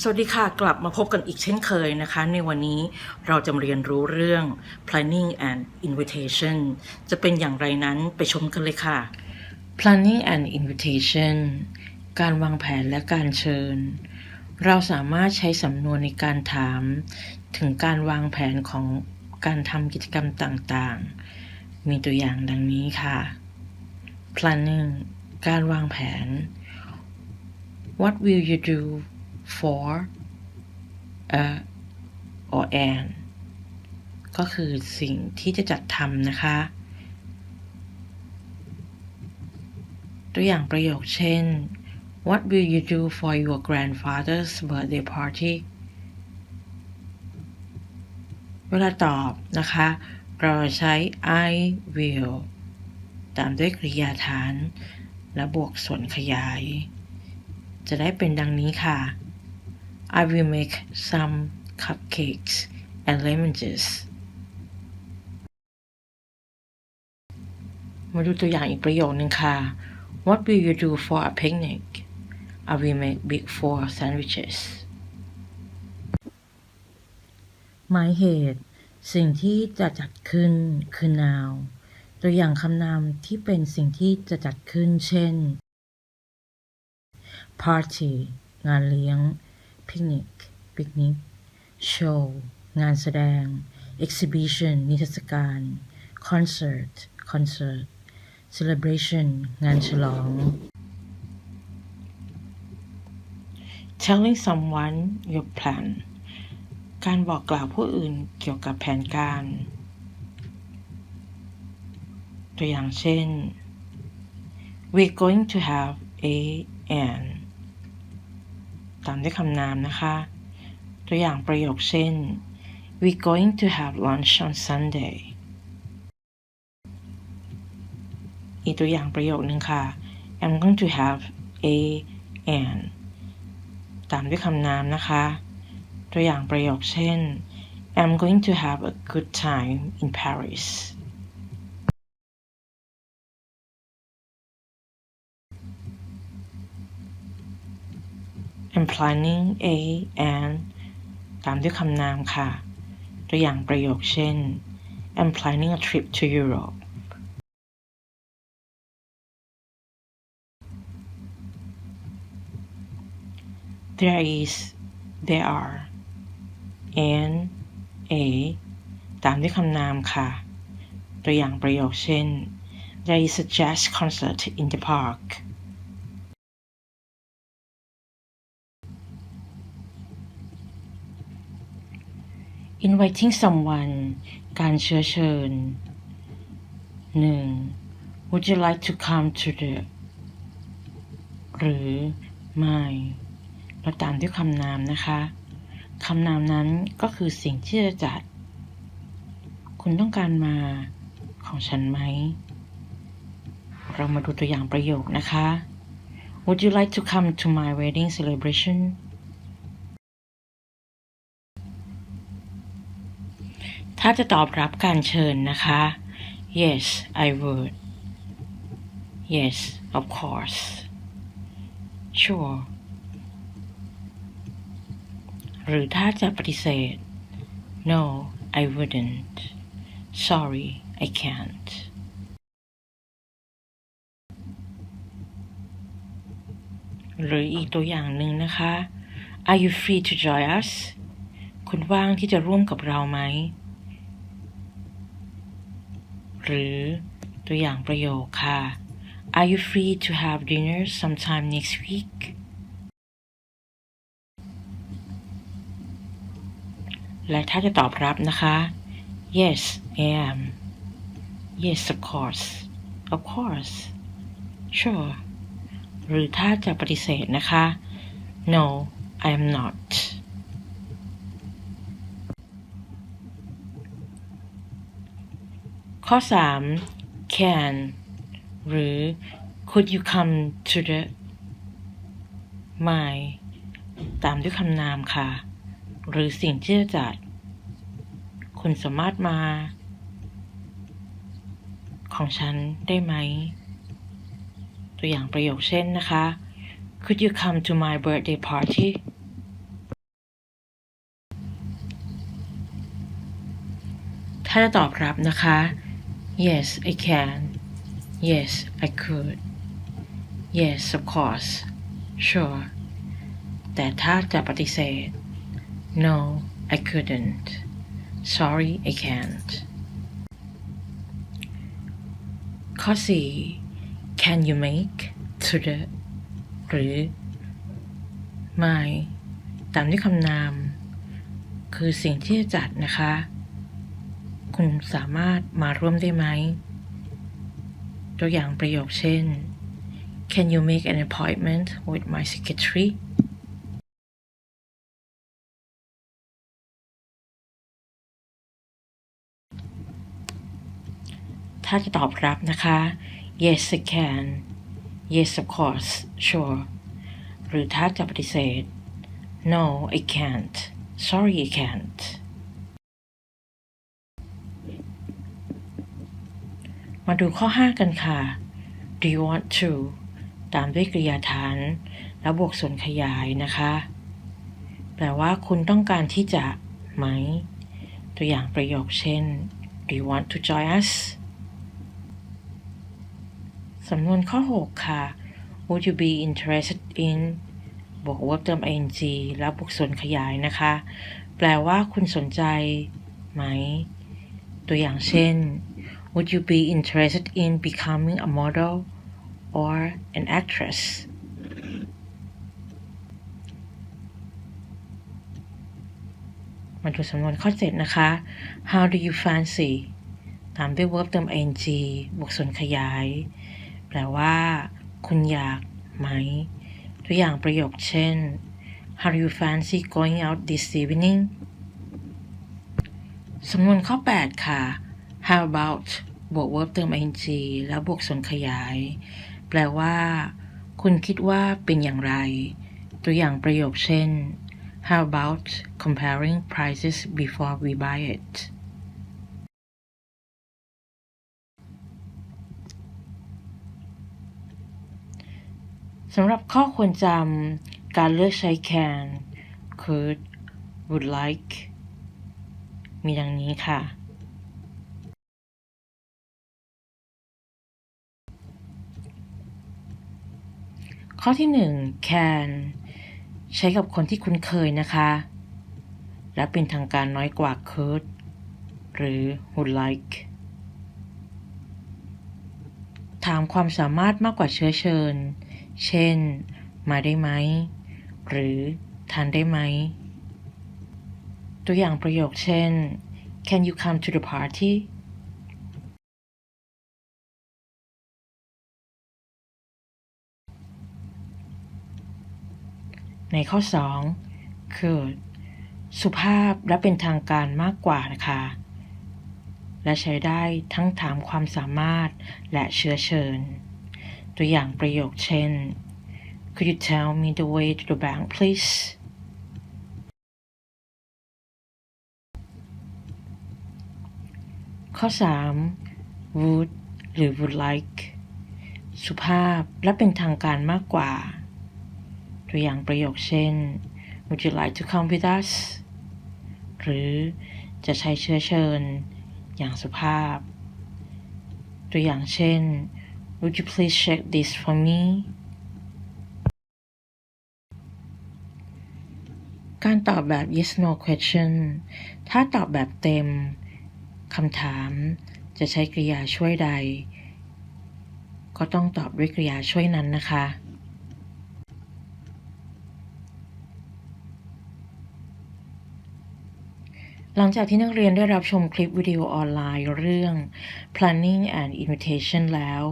สวัสดีค่ะ กลับมาพบกันอีกเช่นเคยนะคะ ในวันนี้เราจะมาเรียนรู้เรื่อง planning and invitation จะเป็นอย่างไรนั้นไปชมกันเลยค่ะ planning and invitation การวางแผนและการเชิญ เราสามารถใช้สำนวนในการถาม ถึงการวางแผนของการทำกิจกรรมต่างๆ มีตัวอย่างดังนี้ค่ะ planning การวางแผน What will you do for a or an ก็คือสิ่งที่จะจัดทำนะคะ ตัวอย่างประโยคเช่น What will you do for your grandfather's birthday party เวลาตอบนะคะ เราใช้ I will ตามด้วยกริยาฐาน และบวกส่วนขยาย จะได้เป็นดังนี้ค่ะ I will make some cupcakes and lemon juice มาดูตัวอย่างอีกประโยคนึงค่ะ What will you do for a picnic? I will make big four sandwiches หมายเหตุ สิ่งที่จะจัดขึ้นคือ noun ตัวอย่างคำนามที่เป็นสิ่งที่จะจัดขึ้น เช่น party งานเลี้ยง picnic ปิกนิก show งานแสดง exhibition นิทรรศการ concert คอนเสิร์ต celebration งานฉลอง telling someone your plan การบอกกล่าวผู้อื่นเกี่ยวกับแผนการ ตัวอย่างเช่น we're going to have a and ตามด้วยคำนามนะคะ ตัวอย่างประโยคเช่น we're going to have lunch on Sunday อีกตัวอย่างประโยคนึงค่ะ I'm going to have a and ตามด้วยคำนามนะคะ ตัวอย่างประโยคเช่น I'm going to have a good time in Paris I'm planning a and ตามด้วยคำนามค่ะ ตัวอย่างประโยคเช่น I'm planning a trip to Europe There is there are and a ตามด้วยคำนามค่ะ ตัวอย่างประโยคเช่น There is a jazz concert in the park inviting someone การเชื้อเชิญ 1. Would you like to come to the หรือไม่เราตามด้วยคำนามนะคะคำนามนั้นก็คือสิ่งที่จะจัด คุณต้องการมาของฉันไหม เรามาดูตัวอย่างประโยคนะคะ Would you like to come to my wedding celebration ถ้าจะตอบรับการเชิญนะคะ Yes I would Yes of course Sure หรือถ้าจะปฏิเสธ No I wouldn't Sorry I can't หรืออีกตัวอย่างหนึ่งนะคะ Are you free to join us คุณว่างที่จะร่วมกับเราไหม หรือตัวอย่างประโยคค่ะ Are you free to have dinner sometime next week และถ้าจะตอบรับนะคะ Yes I am Yes of course Of course Sure หรือถ้าจะปฏิเสธนะคะ No I am not ข้อ 3 can หรือ could you come to the my ตามด้วยคำนามค่ะ หรือสิ่งที่จะจัด คุณสามารถมา ของฉันได้ไหม ตัวอย่างประโยคเช่นนะคะ Could you come to my birthday party ถ้าจะตอบรับนะคะ yes I can yes I could yes of course sure แต่ถ้าจะปฏิเสธ no I couldn't sorry I can't ข้อ 4 can you make to the หรือไม่ตามที่คำนาม คือสิ่งที่จะจัดนะคะ คุณสามารถมาร่วมได้ไหม ตัวอย่างประโยคเช่น Can you make an appointment with my secretary ถ้าจะตอบรับนะคะ yes I can yes of course sure หรือถ้าจะปฏิเสธ no I can't sorry I can't มาดูข้อ 5 กันค่ะ do you want to ตามด้วยกริยาฐาน แล้วบวกส่วนขยายนะคะ แปลว่าคุณต้องการที่จะไหม ตัวอย่างประโยคเช่น do you want to join us สำนวนข้อ 6 ค่ะ would you be interested in บวก verb เติม ing แล้วบวกส่วนขยายนะคะ แปลว่าคุณสนใจไหม ตัวอย่างเช่น Would you be interested in becoming a model or an actress มาดูสำนวนข้อ7นะคะ How do you fancy ตามด้วย verb เติม ing บวกส่วนขยาย แปลว่า คุณอยากไหม ตัวอย่างประโยคเช่น How do you fancy going out this evening สำนวนข้อ 8 ค่ะ How about บวก verb เติม ing แล้วบวกส่วนขยาย แปลว่า คุณคิดว่าเป็นอย่างไร ตัวอย่างประโยคเช่น How about comparing prices before we buy it สำหรับข้อควรจำการเลือกใช้ can could would like มีดังนี้ค่ะ ข้อที่ 1 can ใช้กับคนที่คุ้นเคยนะคะ และเป็นทางการน้อยกว่า could หรือ would like ถามความสามารถมากกว่าเชื้อเชิญ เช่น มาได้ไหม หรือทานได้ไหม ตัวอย่างประโยคเช่น Can you come to the party ในข้อ 2 คือ สุภาพและเป็นทางการมากกว่านะคะ และใช้ได้ทั้งถามความสามารถและเชื้อเชิญ ตัวอย่างประโยคเช่น Could you tell me the way to the bank please ข้อ 3 would หรือ would like สุภาพและเป็นทางการมากกว่า ตัวอย่างประโยคเช่น Would you like to come with us หรือจะใช้เชื้อเชิญ อย่างสุภาพ ตัวอย่างเช่น Would you please check this for me การตอบแบบ yes no question ถ้าตอบแบบเต็มคำถามจะใช้กริยาช่วยใด ก็ต้องตอบด้วยกริยาช่วยนั้นนะคะ หลังจากที่นักเรียนได้รับชมคลิปวิดีโอออนไลน์เรื่อง planning and invitation แล้ว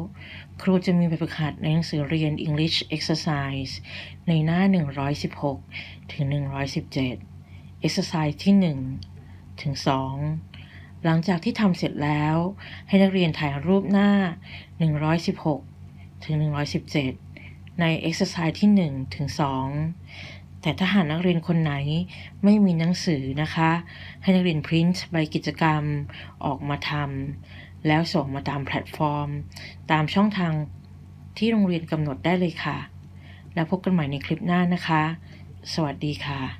ครูจะมีแบบฝึกหัดในหนังสือเรียน English exercise ในหน้า 116 ถึง 117 exercise ที่ 1 ถึง 2 หลังจากที่ทำเสร็จแล้ว ให้นักเรียนถ่ายรูปหน้า 116 ถึง 117 ใน exercise ที่ 1 ถึง 2 แต่ถ้าหากนักเรียนคนไหนไม่มีหนังสือนะคะ ให้นักเรียนพริ้นท์ใบกิจกรรมออกมาทำแล้วส่งมาตามแพลตฟอร์ม ตามช่องทางที่โรงเรียนกำหนดได้เลยค่ะ แล้วพบกันใหม่ในคลิปหน้านะคะ สวัสดีค่ะ